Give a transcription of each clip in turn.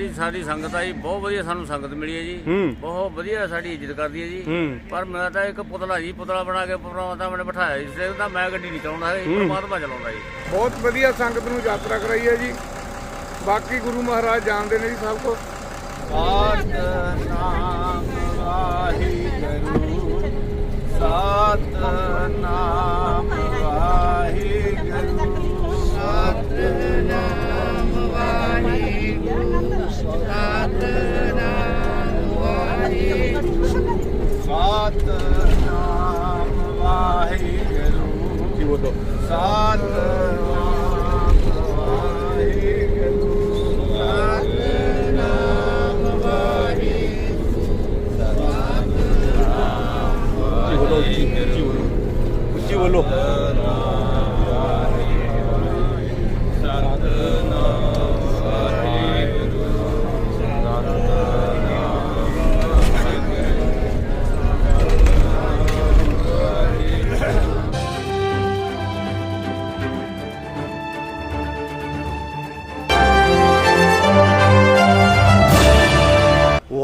ਜਿਹੜੀ ਸਾਡੀ ਸੰਗਤ ਆ ਜੀ ਬਹੁਤ ਵਧੀਆ ਸਾਨੂੰ ਸੰਗਤ ਮਿਲੀ ਹੈ ਜੀ। ਬਹੁਤ ਵਧੀਆ ਸਾਡੀ ਇੱਜ਼ਤ ਕਰਦੀ ਹੈ ਜੀ। ਪਰ ਮੈਂ ਤਾਂ ਇੱਕ ਪੁਤਲਾ ਜੀ ਪੁਤਲਾ ਬਣਾ ਕੇ ਪਰਮਾਤਮਾ ਨੇ ਬਿਠਾਇਆ ਜੀ ਸਿਰ ਤਾਂ ਮੈਂ ਗੱਡੀ ਨਹੀਂ ਚਲਾਉਂਦਾ ਜੀ ਪਰਮਾਤਮਾ ਚਲਾਉਂਦਾ ਜੀ। ਬਹੁਤ ਵਧੀਆ ਸੰਗਤ ਨੂੰ ਯਾਤਰਾ ਕਰਾਈ ਹੈ ਜੀ। ਬਾਕੀ ਗੁਰੂ ਮਹਾਰਾਜ ਜਾਣਦੇ ਨੇ ਜੀ ਸਭ ਕੁਝ ਸਤਨਾਮ ਵਾਹਿਗੁਰੂ ਸਤਨਾਮ ਬੋਲੋ ਸਤਨਾਮ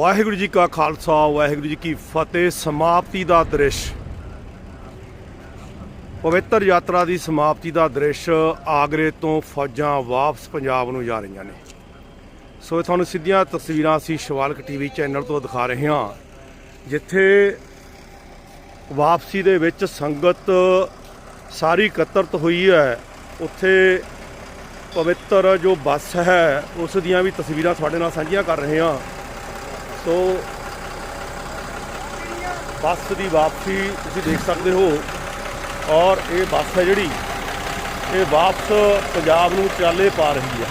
ਵਾਹਿਗੁਰੂ ਜੀ ਕਾ ਖਾਲਸਾ, ਵਾਹਿਗੁਰੂ ਜੀ ਕੀ ਫਤਿਹ, ਸਮਾਪਤੀ ਦਾ ਦ੍ਰਿਸ਼। ਪਵਿੱਤਰ ਯਾਤਰਾ ਦੀ ਸਮਾਪਤੀ ਦਾ ਦ੍ਰਿਸ਼ ਆਗਰੇ ਤੋਂ ਫੌਜਾਂ ਵਾਪਸ ਪੰਜਾਬ ਨੂੰ ਜਾ ਰਹੀਆਂ ਨੇ। ਸੋ ਇਹ ਤੁਹਾਨੂੰ ਸਿੱਧੀਆਂ ਤਸਵੀਰਾਂ ਅਸੀਂ ਸ਼ਿਵਾਲਕ ਟੀਵੀ ਚੈਨਲ ਤੋਂ ਦਿਖਾ ਰਹੇ ਹਾਂ, ਜਿੱਥੇ ਵਾਪਸੀ ਦੇ ਵਿੱਚ ਸੰਗਤ ਸਾਰੀ ਇਕੱਤਰਤ ਹੋਈ ਹੈ। ਉੱਥੇ ਪਵਿੱਤਰ ਜੋ ਬੱਸ ਹੈ, ਉਸ ਦੀਆਂ ਵੀ ਤਸਵੀਰਾਂ ਤੁਹਾਡੇ ਨਾਲ ਸਾਂਝੀਆਂ ਕਰ ਰਹੇ ਹਾਂ। ਸੋ ਬੱਸ ਦੀ ਵਾਪਸੀ ਤੁਸੀਂ ਦੇਖ ਸਕਦੇ ਹੋ। ਔਰ ਇਹ ਬੱਸ ਹੈ ਜਿਹੜੀ, ਇਹ ਵਾਪਸ ਪੰਜਾਬ ਨੂੰ ਚਾਲੇ ਪਾ ਰਹੀ ਹੈ।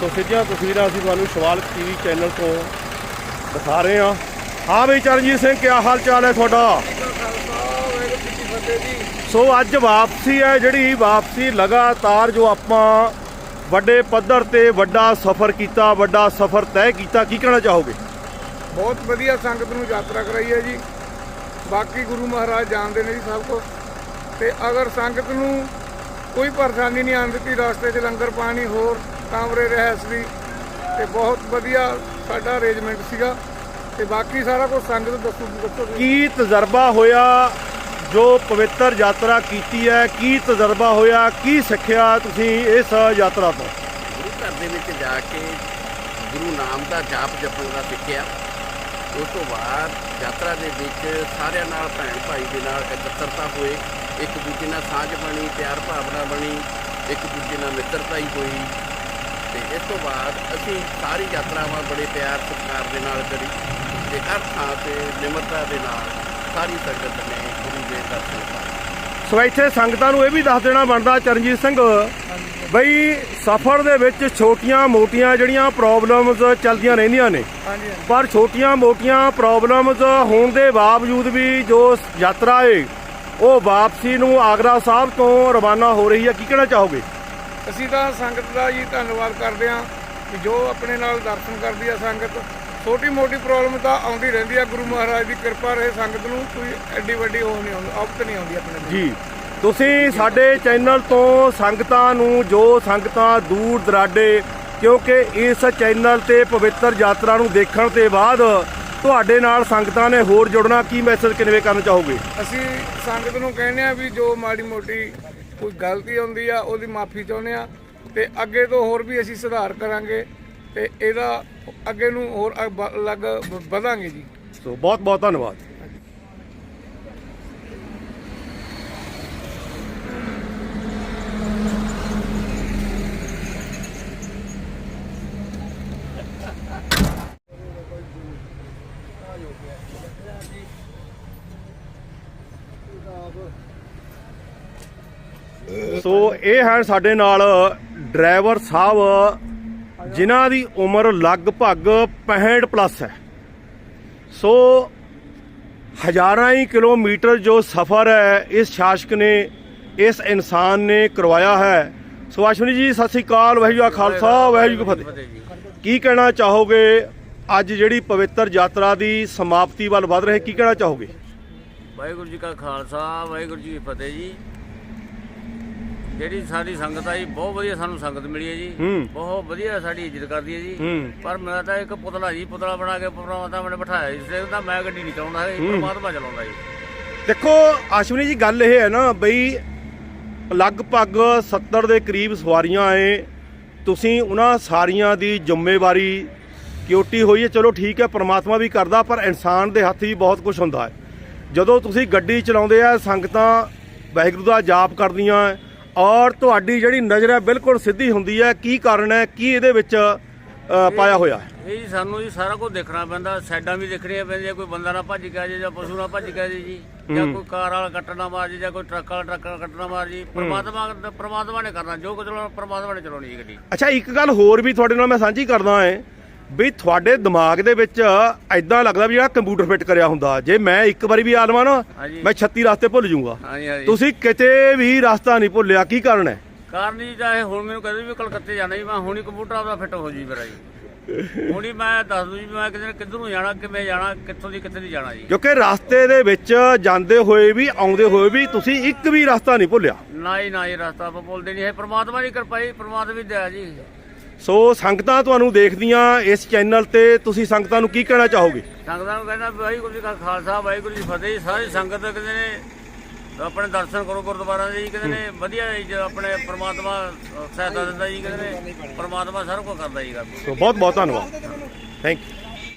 ਸੋ ਸਿੱਧੀਆਂ ਤਸਵੀਰਾਂ ਅਸੀਂ ਤੁਹਾਨੂੰ ਸ਼ਵਾਲਕ ਟੀਵੀ ਚੈਨਲ ਤੋਂ ਦਿਖਾ ਰਹੇ ਹਾਂ। ਹਾਂ ਬਈ ਚਰਨਜੀਤ ਸਿੰਘ ਕੀ ਹਾਲ ਚਾਲ ਹੈ ਤੁਹਾਡਾ? ਸੋ ਅੱਜ ਵਾਪਸੀ ਹੈ ਜਿਹੜੀ, ਵਾਪਸੀ ਲਗਾਤਾਰ ਜੋ ਆਪਾਂ ਵੱਡੇ ਪੱਧਰ ਤੇ ਵੱਡਾ ਸਫ਼ਰ ਕੀਤਾ, ਵੱਡਾ ਸਫ਼ਰ ਤੈਅ ਕੀਤਾ, ਕੀ ਕਹਿਣਾ ਚਾਹੋਗੇ? ਬਹੁਤ ਵਧੀਆ ਸੰਗਤ ਨੂੰ ਯਾਤਰਾ ਕਰਾਈ ਹੈ ਜੀ। ਬਾਕੀ ਗੁਰੂ ਮਹਾਰਾਜ ਜਾਣਦੇ ਨੇ ਜੀ ਸਭ ਕੁਝ ਤੇ ਅਗਰ ਸੰਗਤ ਨੂੰ ਕੋਈ ਪਰੇਸ਼ਾਨੀ ਨਹੀਂ ਆਉਣ ਦਿੱਤੀ ਰਸਤੇ 'ਚ ਲੰਗਰ ਪਾਣੀ ਹੋਰ ਕਮਰੇ ਰਹਿਸ ਦੀ ਤੇ ਬਹੁਤ ਵਧੀਆ ਸਾਡਾ ਅਰੇਂਜਮੈਂਟ ਸੀਗਾ। ਤੇ ਬਾਕੀ ਸਾਰਾ ਕੁਝ ਸੰਗਤ ਦੱਸੋ ਦੱਸੋ ਜੀ। ਕੀ ਤਜਰਬਾ ਹੋਇਆ ਜੋ ਪਵਿੱਤਰ ਯਾਤਰਾ ਕੀਤੀ ਹੈ? ਕੀ ਤਜਰਬਾ ਹੋਇਆ? ਕੀ ਸਿੱਖਿਆ ਤੁਸੀਂ ਇਸ ਯਾਤਰਾ ਤੋਂ? ਗੁਰੂ ਘਰ ਦੇ ਵਿੱਚ ਜਾ ਕੇ ਗੁਰੂ ਨਾਮ ਦਾ ਜਾਪ ਜਪਣ ਦਾ ਸਿੱਖਿਆ। ਉਸ ਤੋਂ ਬਾਅਦ ਯਾਤਰਾ ਦੇ ਵਿੱਚ ਸਾਰਿਆਂ ਨਾਲ ਭੈਣ ਭਾਈ ਦੇ ਨਾਲ ਇਕੱਤਰਤਾ ਹੋਏ ਇੱਕ ਦੂਜੇ ਨਾਲ ਸਾਂਝ ਬਣੀ, ਪਿਆਰ ਭਾਵਨਾ ਬਣੀ, ਇੱਕ ਦੂਜੇ ਨਾਲ ਮਿੱਤਰਤਾ ਹੀ ਹੋਈ। ਤੇ ਇਸ ਤੋਂ ਬਾਅਦ ਅਸੀਂ ਸਾਰੀ ਯਾਤਰਾਵਾਂ ਬੜੇ ਪਿਆਰ ਸਤਿਕਾਰ ਦੇ ਨਾਲ ਕਰੀ ਤੇ ਹਰ ਥਾਂ ਤੇ ਨਿਮਰਤਾ ਦੇ ਨਾਲ ਸਾਰੀ ਸੰਗਤ ਨੇ ਗੁਰੂ ਦੇ ਦਰਸ਼ਨ ਕੀਤੇ ਸੋ ਇੱਥੇ ਸੰਗਤਾਂ ਨੂੰ ਇਹ ਵੀ ਦੱਸ ਦੇਣਾ ਬਣਦਾ, ਚਰਨਜੀਤ ਸਿੰਘ ਬਈ ਸਫ਼ਰ ਦੇ ਵਿੱਚ ਛੋਟੀਆਂ-ਮੋਟੀਆਂ ਜਿਹੜੀਆਂ ਪ੍ਰੋਬਲਮਸ ਚੱਲਦੀਆਂ ਰਹਿੰਦੀਆਂ ਨੇ। ਹਾਂਜੀ ਪਰ ਛੋਟੀਆਂ-ਮੋਟੀਆਂ ਪ੍ਰੋਬਲਮਸ ਹੋਣ ਦੇ ਬਾਵਜੂਦ ਵੀ ਜੋ ਯਾਤਰਾ ਏ ਉਹ ਵਾਪਸੀ ਨੂੰ ਆਗਰਾ ਸਾਹਿਬ ਤੋਂ ਰਵਾਨਾ ਹੋ ਰਹੀ ਹੈ ਕੀ ਕਹਿਣਾ ਚਾਹੋਗੇ? ਅਸੀਂ ਤਾਂ ਸੰਗਤ ਦਾ ਜੀ ਧੰਨਵਾਦ ਕਰਦੇ ਹਾਂ ਕਿ ਜੋ ਆਪਣੇ ਨਾਲ ਦਰਸ਼ਨ ਕਰਦੀ ਆ ਸੰਗਤ। ਛੋਟੀ ਮੋਟੀ ਪ੍ਰੋਬਲਮ ਤਾਂ ਆਉਂਦੀ ਰਹਿੰਦੀ ਆ। ਗੁਰੂ ਮਹਾਰਾਜ ਦੀ ਕਿਰਪਾ ਰਹੇ ਸੰਗਤ ਨੂੰ। ਕੋਈ ਐਡੀ ਵੱਡੀ ਉਹ ਨਹੀਂ ਆਉਂਦੀ ਆਫਤ ਨਹੀਂ ਆਉਂਦੀ ਆਪਣੇ ਜੀ। ਤੁਸੀਂ ਸਾਡੇ ਚੈਨਲ ਤੋਂ ਸੰਗਤਾਂ ਨੂੰ ਜੋ ਸੰਗਤਾਂ ਦੂਰ ਦਰਾਡੇ ਕਿਉਂਕਿ ਇਸ ਚੈਨਲ ਤੇ ਪਵਿੱਤਰ ਯਾਤਰਾ ਨੂੰ ਦੇਖਣ ਤੇ ਬਾਅਦ ਤੁਹਾਡੇ ਨਾਲ ਸੰਗਤਾਂ ਨੇ ਹੋਰ ਜੁੜਨਾ ਕੀ ਮੈਸੇਜ ਕਨਵੇ ਕਰਨਾ ਚਾਹੋਗੇ? ਅਸੀਂ ਸੰਗਤ ਨੂੰ ਕਹਿੰਦੇ ਆ ਵੀ ਜੋ ਮਾੜੀ ਮੋਟੀ ਕੋਈ ਗਲਤੀ ਹੁੰਦੀ ਆ ਉਹਦੀ ਮਾਫੀ ਚਾਹੁੰਦੇ ਆ ਤੇ ਅੱਗੇ ਤੋਂ ਹੋਰ ਵੀ ਅਸੀਂ ਸੁਧਾਰ ਕਰਾਂਗੇ ਤੇ ਇਹਦਾ ਅੱਗੇ ਨੂੰ ਹੋਰ ਅਲੱਗ ਵਧਾਂਗੇ ਜੀ। ਸੋ ਬਹੁਤ ਬਹੁਤ ਧੰਨਵਾਦ। ਸੋ ਇਹ ਹੈ ਸਾਡੇ ਨਾਲ ਡਰਾਈਵਰ ਸਾਹਿਬ, ਜਿਨ੍ਹਾਂ ਦੀ ਉਮਰ ਲਗਭਗ 65 ਪਲੱਸ ਹੈ। ਸੋ ਹਜ਼ਾਰਾਂ ਹੀ ਕਿਲੋਮੀਟਰ ਜੋ ਸਫ਼ਰ ਹੈ, ਇਸ ਸ਼ਾਸਕ ਨੇ, ਇਸ ਇਨਸਾਨ ਨੇ ਕਰਵਾਇਆ ਹੈ। ਸੋ ਅਸ਼ਵਨੀ ਜੀ, ਸਤਿ ਸ੍ਰੀ ਅਕਾਲ, ਵਾਹਿਗੁਰੂ ਜੀ ਕਾ ਖਾਲਸਾ, ਵਾਹਿਗੁਰੂ ਜੀ ਕੀ ਫਤਿਹ। ਕੀ ਕਹਿਣਾ ਚਾਹੋਗੇ? ਅੱਜ ਜਿਹੜੀ ਪਵਿੱਤਰ ਯਾਤਰਾ ਦੀ ਸਮਾਪਤੀ ਵੱਲ ਵਧ ਰਹੇ, ਕੀ ਕਹਿਣਾ ਚਾਹੋਗੇ? ਵਾਹਿਗੁਰੂ ਜੀ ਕਾ ਖਾਲਸਾ ਵਾਹਿਗੁਰੂ ਜੀ ਕੀ ਫਤਿਹ ਜੀ। ਜਿਹੜੀ ਸਾਡੀ ਸੰਗਤ ਆ ਜੀ ਬਹੁਤ ਵਧੀਆ ਸਾਨੂੰ ਸੰਗਤ ਮਿਲੀ ਹੈ ਜੀ। ਬਹੁਤ ਵਧੀਆ ਸਾਡੀ ਇੱਜ਼ਤ ਕਰਦੀ ਹੈ ਜੀ। ਪਰ ਮੈਂ ਤਾਂ ਇੱਕ ਪੁਤਲਾ ਜੀ ਪੁਤਲਾ ਬਣਾ ਕੇ ਪਰਮਾਤਮਾ ਨੇ ਬਿਠਾਇਆ ਜੀ। ਤੇ ਤਾਂ ਮੈਂ ਗੱਡੀ ਨਹੀਂ ਚਲਾਉਂਦਾ ਹੈ। ਪਰਮਾਤਮਾ ਚਲਾਉਂਦਾ ਜੀ। ਦੇਖੋ ਆਸ਼ਵਨੀ ਜੀ ਗੱਲ ਇਹ ਹੈ ਨਾ ਬਈ ਲਗਭਗ 70 ਦੇ ਕਰੀਬ ਸਵਾਰੀਆਂ ਏ ਤੁਸੀਂ ਉਹਨਾਂ ਸਾਰੀਆਂ ਦੀ ਜ਼ਿੰਮੇਵਾਰੀ ਕਿਉਟੀ ਹੋਈ ਹੈ? ਚਲੋ ਠੀਕ ਹੈ ਪ੍ਰਮਾਤਮਾ ਵੀ ਕਰਦਾ ਪਰ ਇਨਸਾਨ ਦੇ ਹੱਥ ਵੀ ਬਹੁਤ ਕੁਝ ਹੁੰਦਾ ਹੈ। ਜਦੋਂ ਤੁਸੀਂ ਗੱਡੀ ਚਲਾਉਂਦੇ ਆ ਸੰਗਤਾਂ ਵਾਹਿਗੁਰੂ ਦਾ ਜਾਪ ਕਰਦੀਆਂ ਹੈ, ਔਰ ਤੁਹਾਡੀ ਜਿਹੜੀ ਨਜ਼ਰ ਹੈ ਬਿਲਕੁਲ ਸਿੱਧੀ ਹੁੰਦੀ ਹੈ ਕੀ ਕਾਰਨ ਹੈ ਕੀ ਇਹਦੇ ਵਿੱਚ ਪਾਇਆ ਹੋਇਆ? ਹੈ ਇਹ ਜੀ ਸਾਨੂੰ ਜੀ ਸਾਰਾ ਕੁਝ ਦੇਖਣਾ ਪੈਂਦਾ ਸਾਈਡਾਂ ਵੀ ਦੇਖਣੀਆਂ ਪੈਂਦੀਆਂ ਕੋਈ ਬੰਦਾ ਨਾ ਭੱਜ ਕੇ ਆ ਜਾਏ ਜਾਂ ਪਸ਼ੂ ਨਾ ਭੱਜ ਕੇ ਆ ਜਾਏ ਜੀ ਜਾਂ ਕੋਈ ਕਾਰ ਵਾਲਾ ਕੱਟਣਾ ਮਾਰ ਜੇ ਜਾਂ ਕੋਈ ਟਰੱਕ ਵਾਲਾ ਟਰੱਕ ਵਾਲਾ ਕੱਟਣਾ ਮਾਰ ਜੀ ਪ੍ਰਮਾਤਮਾ ਪ੍ਰਮਾਤਮਾ ਨੇ ਕਰਨਾ ਜੋ ਕੁਝ ਪ੍ਰਮਾਤਮਾ ਨੇ ਚਲਾਉਣੀ ਜੀ ਗੱਡੀ। ਅੱਛਾ ਇੱਕ ਗੱਲ ਹੋਰ ਵੀ ਤੁਹਾਡੇ ਨਾਲ ਮੈਂ ਸਾਂਝੀ ਕਰਦਾ ਹਾਂ ਵੀ ਤੁਹਾਡੇ ਦਿਮਾਗ ਦੇ ਵਿੱਚ ਐਦਾਂ ਲੱਗਦਾ ਵੀ ਜਿਹੜਾ ਕੰਪਿਊਟਰ ਫਿੱਟ ਕਰਿਆ ਹੁੰਦਾ। ਜੇ ਮੈਂ ਇੱਕ ਵਾਰੀ ਵੀ ਆ ਲਵਾਂ ਨਾ। ਮੈਂ 36 ਰਸਤੇ ਭੁੱਲ ਜਾਊਂਗਾ। ਤੁਸੀਂ ਕਿਤੇ ਵੀ ਰਸਤਾ ਨਹੀਂ ਭੁੱਲਿਆ ਕੀ ਕਾਰਨ ਹੈ? ਕਾਰਨ ਜੀ ਚਾਹੇ ਹੁਣ ਮੈਨੂੰ ਕਹਿੰਦੇ ਵੀ ਕਲਕੱਤੇ ਜਾਣਾ ਜੀ ਮੈਂ ਹੁਣੀ ਕੰਪਿਊਟਰ ਆਪਦਾ ਫਿੱਟ ਹੋ ਜੀ ਮੇਰਾ ਜੀ। ਹੁਣੀ ਮੈਂ ਦੱਸ ਦੂੰ ਜੀ ਮੈਂ ਕਿੱਧਰ ਨੂੰ ਜਾਣਾ ਕਿਵੇਂ ਜਾਣਾ ਕਿੱਥੋਂ ਦੀ ਕਿੱਥੇ ਦੀ ਜਾਣਾ ਜੀ। ਕਿਉਂਕਿ ਰਸਤੇ ਦੇ ਵਿੱਚ ਜਾਂਦੇ ਹੋਏ ਵੀ ਆਉਂਦੇ ਹੋਏ ਵੀ ਤੁਸੀਂ ਇੱਕ ਵੀ ਰਸਤਾ ਨਹੀਂ ਭੁੱਲਿਆ। ਨਾ ਹੀ ਨਾ ਇਹ ਰਸਤਾ ਆਪਾਂ ਬੋਲਦੇ ਨਹੀਂ। ਹੈ ਪ੍ਰਮਾਤਮਾ ਦੀ ਕਿਰਪਾ ਜੀ ਪ੍ਰਮਾਤਮਾ ਦੀ ਦਇਆ ਜੀ। ਸੋ ਸੰਗਤਾਂ ਤੁਹਾਨੂੰ ਦੇਖਦੀਆਂ ਇਸ ਚੈਨਲ ਤੇ ਤੁਸੀਂ ਸੰਗਤਾਂ ਨੂੰ ਕੀ ਕਹਿਣਾ ਚਾਹੋਗੇ? ਸੰਗਤਾਂ ਨੂੰ ਕਹਿੰਦਾ ਵੀ ਵਾਹਿਗੁਰੂ ਜੀ ਕਾ ਖਾਲਸਾ ਵਾਹਿਗੁਰੂ ਜੀ ਫਤਿਹ। ਜੀ ਸਾਰੀ ਸੰਗਤ ਕਹਿੰਦੇ ਨੇ ਆਪਣੇ ਦਰਸ਼ਨ ਕਰੋ ਗੁਰਦੁਆਰਾ ਦੇ ਜੀ ਕਹਿੰਦੇ ਨੇ ਵਧੀਆ ਜੀ ਜੋ ਆਪਣੇ ਪ੍ਰਮਾਤਮਾ ਸਹਾਇਤਾ ਦਿੰਦਾ ਜੀ ਕਹਿੰਦੇ ਨੇ ਪ੍ਰਮਾਤਮਾ ਸਾਰਾ ਕੁਝ ਕਰਦਾ ਜੀ। ਗੱਲ ਸੋ ਬਹੁਤ ਬਹੁਤ ਧੰਨਵਾਦ। Thank you